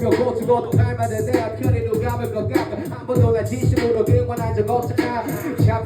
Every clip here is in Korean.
죽여 고 죽어도 날마다 내 앞편에 누가 볼것 같고 한 번도 난 진심으로 응원한 적 없잖아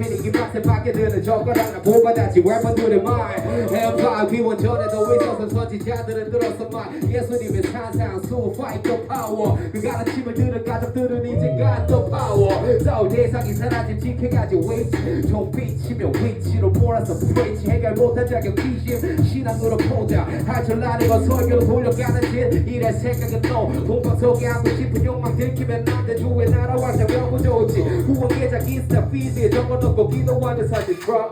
샤피니 기맛에 밖에 드는 저걸 하나 보받았지 래퍼들의 말 햄파 기원 전에도 있어서 선지자들은 들었어 말 예수님의 산상수 파이터 파워 그 가르침을 들은 가족들은 이제 갓더 파워 싸울 대상이 사라진 지켜가지 웨이트 좀 비치며 위치로 몰아서 프리치 해결 못한 자격 기심 신앙으로 포자 할줄 아는 건 설교로 돌려가는 짓 이래 생각은 너 공방 속에 하고 싶은 욕망 들키면 안돼 주의 나라 왕자 명부 좋지 후원 계좌 인스타 피드에 적어놓 고 기도하는 사진 drop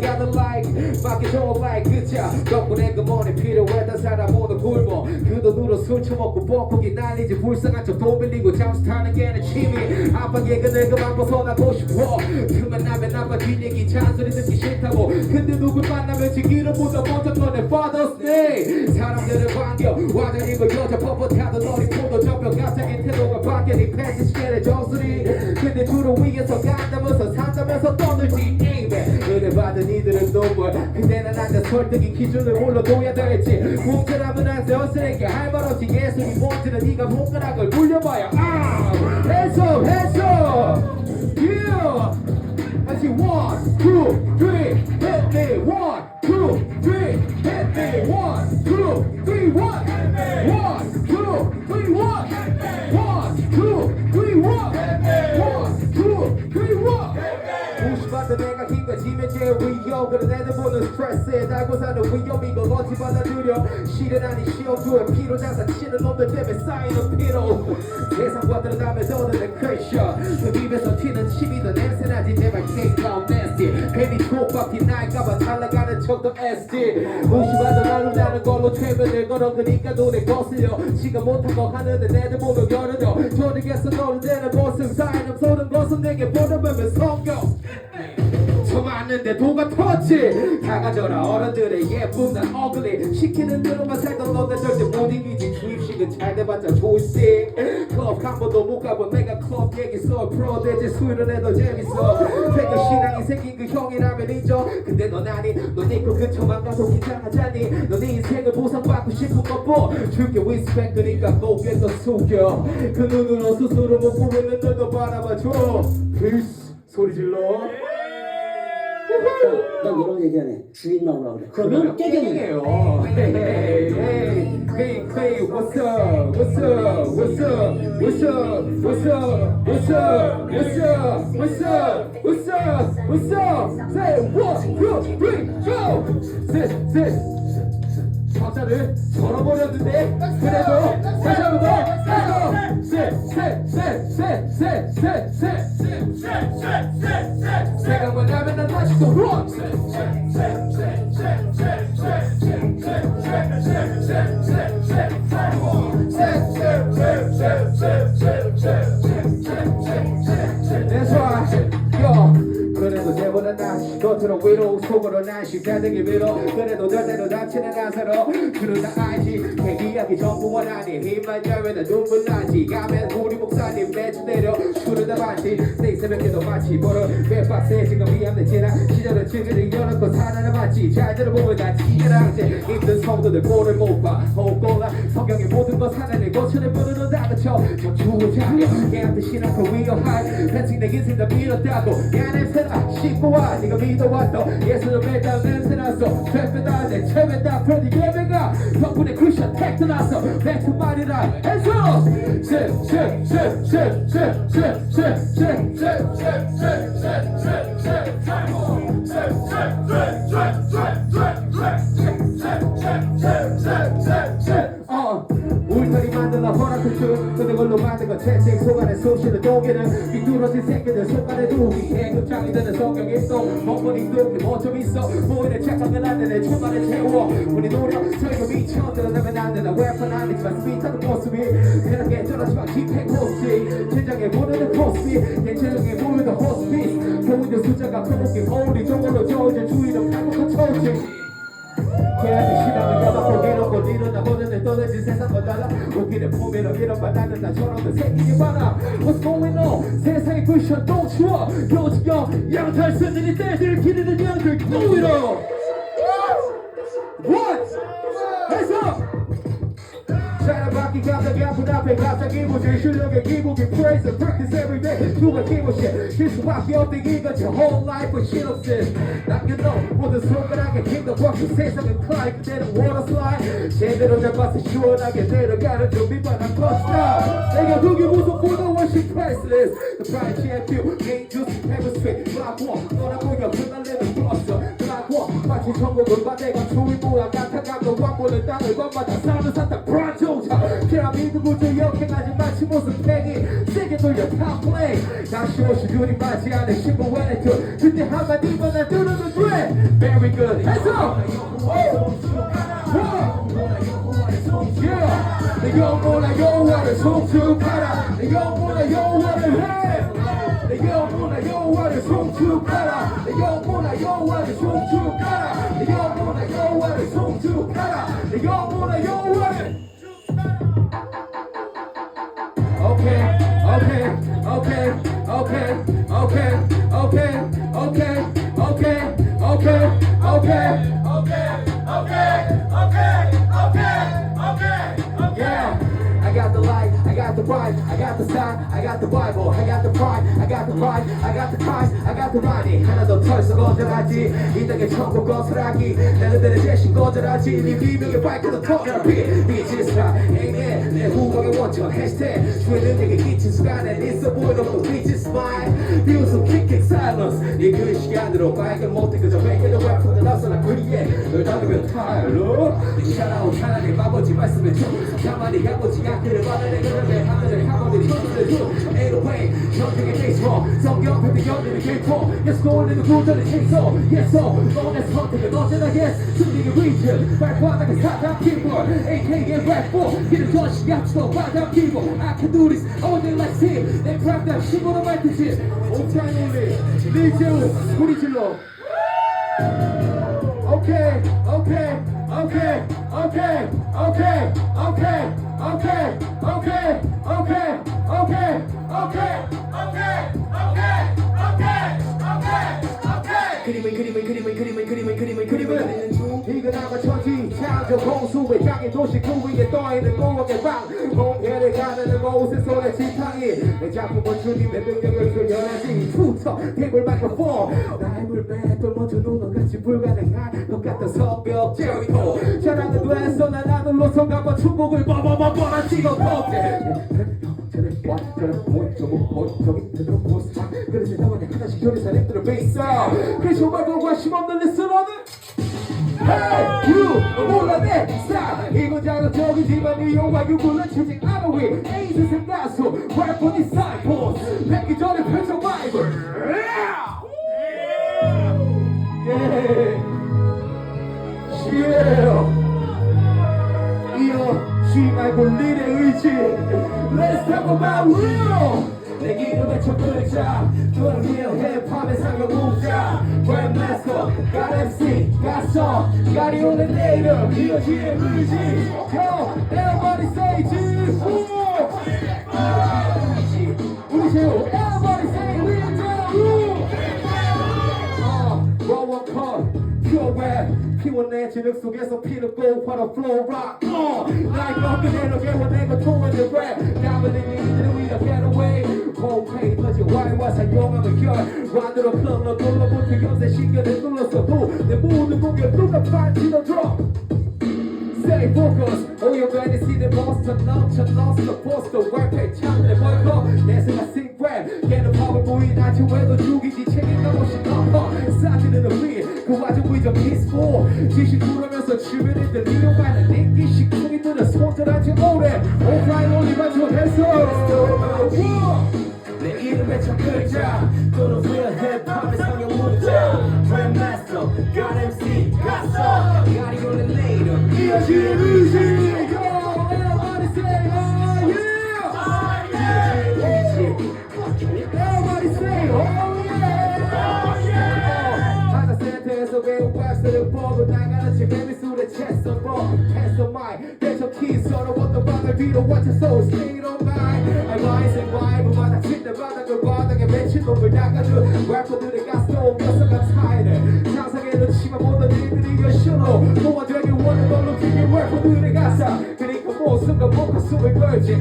gotta like 밖에 좋은 like 그자 덕분에 그 머리 필요했던 사람 모두 굶어. 그 돈으로 술 처먹고 뻐꾸기 날리지. 불쌍한 척돈 빌리고 잠수 타는 게 내 취미. 아빠게 그늘 그만 벗어나고 싶어. 그만 나면 아빠 뒷얘기 잔소리 듣기 싫다고. 근데 누굴 만나면 지기름보다 먼저 너네 Father's Day. 사람들은 반겨. 와장이고 여자 뻣뻣하던 어린 포도 전병 갑자기 태도가 바뀌어. 네 패스 시계의 정수리. 근데 주로 위에서 간다면서 산다면서 떠들지 Amen 은혜 받은 이들은 노멀 그때는 앉아 설득이 기준을 올려둬야 될지. 몸처럼은 안세 쓰레기 할말 없이 예수님 뭔지는 네가 손가락을 물려봐야 아! 해서 해서 yeah 다시 one two three hit me one 스트레스에 달고 사는 위험 이 걸 어찌 받아들여 실은 아닌 시험주에 피로 장사 치는 놈들 때문에 쌓이는 피로 세상과 너는 내 크래셔 그 입에서 튀는 침이더 냄새나지 제발 take out nasty. 괜히 촉박히 날까봐 탈락하는 척도 SD 무심하던 나를 나는 걸로 최면을 걸어 그니까 눈에 거슬려 지가 못한 거 하는데 내들 보면 겨르져 조직에서 너를 내는 모습 사이는 쏘는 것은 내게 보내면 성경 저 많은데 도가 터치. 다 가져라 어른들의 예쁨 난 어글리. 시키는 대로만 살던 너네 절대 못 이기지. 주입식은 잘 돼봤자 조이스틱 클럽 한 번도 못 가본 내가 클럽 얘기 써. 프로 되지 수요일은 해도 재밌어. 세계 신앙이 생긴 그 형이라면 인정 근데 넌 아니 넌 입고 근처만 가도 긴장하자니. 넌네 인생을 보상받고 싶은 것보 줄게 리스펙 그니까 고개 더 숙여. 그 눈으로 스스로 못 보이는 너도 바라봐줘. 필스 소리 질러 난 이런 얘기하네. 주인 나오라 그래. 그러면 깨겠네. 깨경이에요. Hey, hey, hey, hey, hey, what's up, what's up, what's up, what's up, what's up, what's up, what's up, what's up, what's up, what's up? Say one, two, three, go. Sit, sit. 박자를 걸어버렸는데 그래도 다시 한번 셋셋셋셋셋셋셋셋셋 생각만 나면 난또 run That's 겉으로 위로 속으로 난시 가득히 밀어 그래도 절대로 닥치는 않서로. 그런 다 알지 대기하기 전부원 아니. 힘만 열면 눈물 나지. 가면 우리 목사님 매주 내려. 술을 다 마시 내 새벽에도 마치 보러 왜 빡세 지금 미안해 지나. 시절은 지금 열었고 살아나 맞지. 잘 들어보면 다 지혜랑제 힘든 성도들 꼴을 못봐. 호골라 성경의 모든 것 하나님 고쳐내 부르는 다그쳐. 저 추운 자녀 얘한테 신앙고 위험할. 팬층 내 인생 다 밀었다고. 야 냄새나 씻고 와. 네가 믿어 왔어 예수를 매달 냄새 났어 죄배다 내 죄배다 프레디 예배가 덕분에 크리스천 택도 났어 뱉그 말이라 해서 어 울타리 만들라 허락한 줄. 근데 걸로 만든 건 채찍 속안에 쑤시는 독에는 삐뚤어진 새끼들 속안에 두기. 해급장이 되는 성경에 있어. 멍거리 뚫기 뭐좀 있어. 보이는 착각은 안 되네. 초반에 채워. 우리 노력 저희가 미쳐. 드러내면 안 되나. 웨폰 아니지만 스윗하는 모습이. 그렇게 저러지만 집행 호스피. 진정해 모르는 코스피. 괜찮게 모르는 호스피 교우들 숫자가 커먹기 거울이 저걸로 저어진 주의는 한국한 처우지. 걔한테 신앙 웃기는 폼이랑 이런 말 나는 나처럼 생기기 많아 What's going on? 세상이 쿠션 똥 추워. 요지경 양탈 쓰들이 때들 기르는 양들 누이로 got for nothing, got the evil shit. You look at evil, get praise and practice every day. You can give a shit. This rock, your thing, you got your whole life with shit of sin. Now you know, with the smoke, I can keep the rock, you say something, climb, then the water slide. 제대로 잡아서 시원하게 내려가는 준비만 한 컸어. 내가 그게 무슨 무더워, she priceless. The pride champion, ain't just chemistry. Black walk, 떠나보여, 끝날래는 blossom. Black walk, 마치 천국을 봐, 내가 주인 모양 같아, 감독 왕고는 땅을 건마다 사는 산다, bro. the top way. Show us beauty by Tiana, Shiba Wanato. To do. Very good. Let's. Yeah, the yo mona yo water, so to the the right, I got the sign, I got the Bible, I got the pride, I got the right, I got the Christ, I got the money. 하나 더 털썩 거절하지, 이 땅의 천국 거슬하기. 나는 내 대신 거절하지, 네 비명의 발걸음 터져비. 비치스라, amen. 내 후광의 원천, hashtag. 주에는 내게 끼친 순간에 있어 보이는 그 빛의 smile. 비웃음 it silence. 네그 시간으로 발견 못해 그저 베개도 래퍼들 나서나 그리에 열정이면 탈로? 이사나고 편하게 아버지 말씀에 쭉 가만히 아버지가 그를 받아내 그런데 하늘의 아버지 손을 쭉 에로페이 전쟁의 베이스워 성경 패드 견디는 개포. 예수 고울리는 구절의 채소. 예수 너네 선택은 언제나 예스 승리의 위트 발바닥에 사다 피부 AK의 랩보. 길을 거시 약치도 바다 피부 I can do this I want it like sin 내 프랑담 신보로 말듯이. 옥창이 우리 리제우 소리 질러 okay, okay, okay, okay, okay, okay, okay, okay, 그림을 그림을 그림을 그림을 그림을 그림을 그림을 그리는 중 이건 아마 천지 창조 공수의 장인 도시 그 위에 떠있는 공업의 방 공해를 가르는 곳에서 내 지팡이 내 작품은 주님의 능력을 표현하지 투터 테이블 마이크폰 나의 물배 똘머져 눈너같이 불가능한 것 같은 성벽 제리코 자랑은 돼서 난 손목을 빠바바바라 찍어 퍼게 What's 첫 글자 동일 힙합의 상여국자 랩마스터 갓 MC 가서 날이 오는 내 이름 이어지의 의지. Yo, everybody say Jesus 우리 제우 Everybody say we do Roll call pure rap 피워내 진흙 속에서 피를 꼬화로 flow rock. on 나의 것 그대로 개원해 고통을 내 rap. 남은 의미들을 위협해 터지 와이와 사용하면 결 완으로 흘러 눌러붙어 요새 신경을 눌렀어 내 모든 공개 누가 반지도 drop Stay focused. 오염 베니시는 몬스터 넘쳐 넘쳐 포스터 랩에 창문에 벌컥 내 생각 싱랩 걔는 밥을 보이나지 왜도 죽이지. 책임감 없이 넘어. 싸지는 우리. 그 와중 위저 peaceful. 지시 부르면서 주변인들 이용하는 위로 꽂혀서 stayed on mine I rise and rhyme 뭐 마닥칠 때마다 그 바닥에 맺힌 놈을 낚아준 래퍼들의 가스도 옮겨서 감사해 상상의 눈치만 보던 이들이 여신으로 너와 되길 원해 널로 기계 래퍼들의 가사. 그러니까 모습과 목과 숨을 걸지.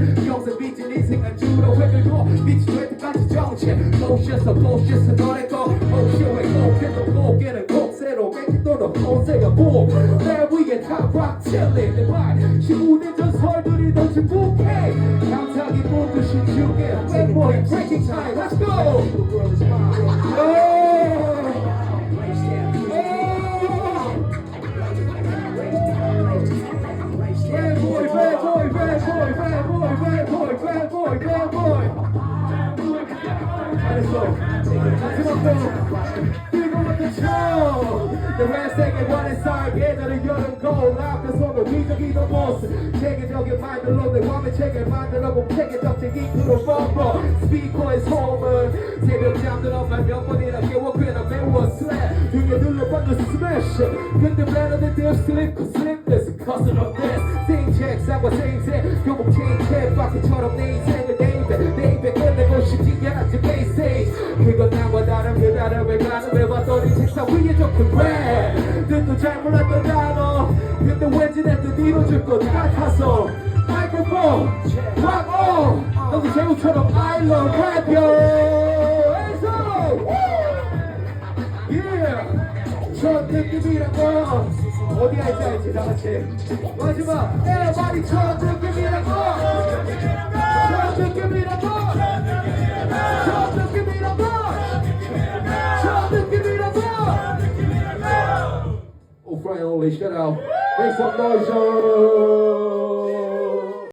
감사하게 모두 신중해 팬보이 breaking time let's go Bad boy, bad boy, bad boy, bad boy, bad boy, bad boy, bad boy. 잘했어. 마지막 번. 이거 같은 내 왼색에 위적이던 모습 세계적인 말들로 내 완벽하게 만들어본 세계적 이끌어 뻔뻔 스피커의 소음은 새벽 잠들어 말몇 번이나 깨워 꽤나 매워 슬랩 등에 눌러받는 스매시. 근데 better than sleep cause sleep this cause of this sing check 사과 생색 교복 체인 책 바퀴처럼 내 인생을 네이베 네이베 끝내고 싶지 않지 베이스테이지 그건 나와 다른 그 다른 외관을 해봤더니 책상 위에 적힌 랩 뜻도 잘 몰랐던 단어 뜻 이뤄줄 것 같아서. 마이크로폰 락온 너도 제우처럼 I love rap yo 첫 느낌이라고 어디 할지 알지 다 같이. 마지막. everybody 첫 느낌이라고 첫 느낌이라고 only, shout out. esse é o nojo.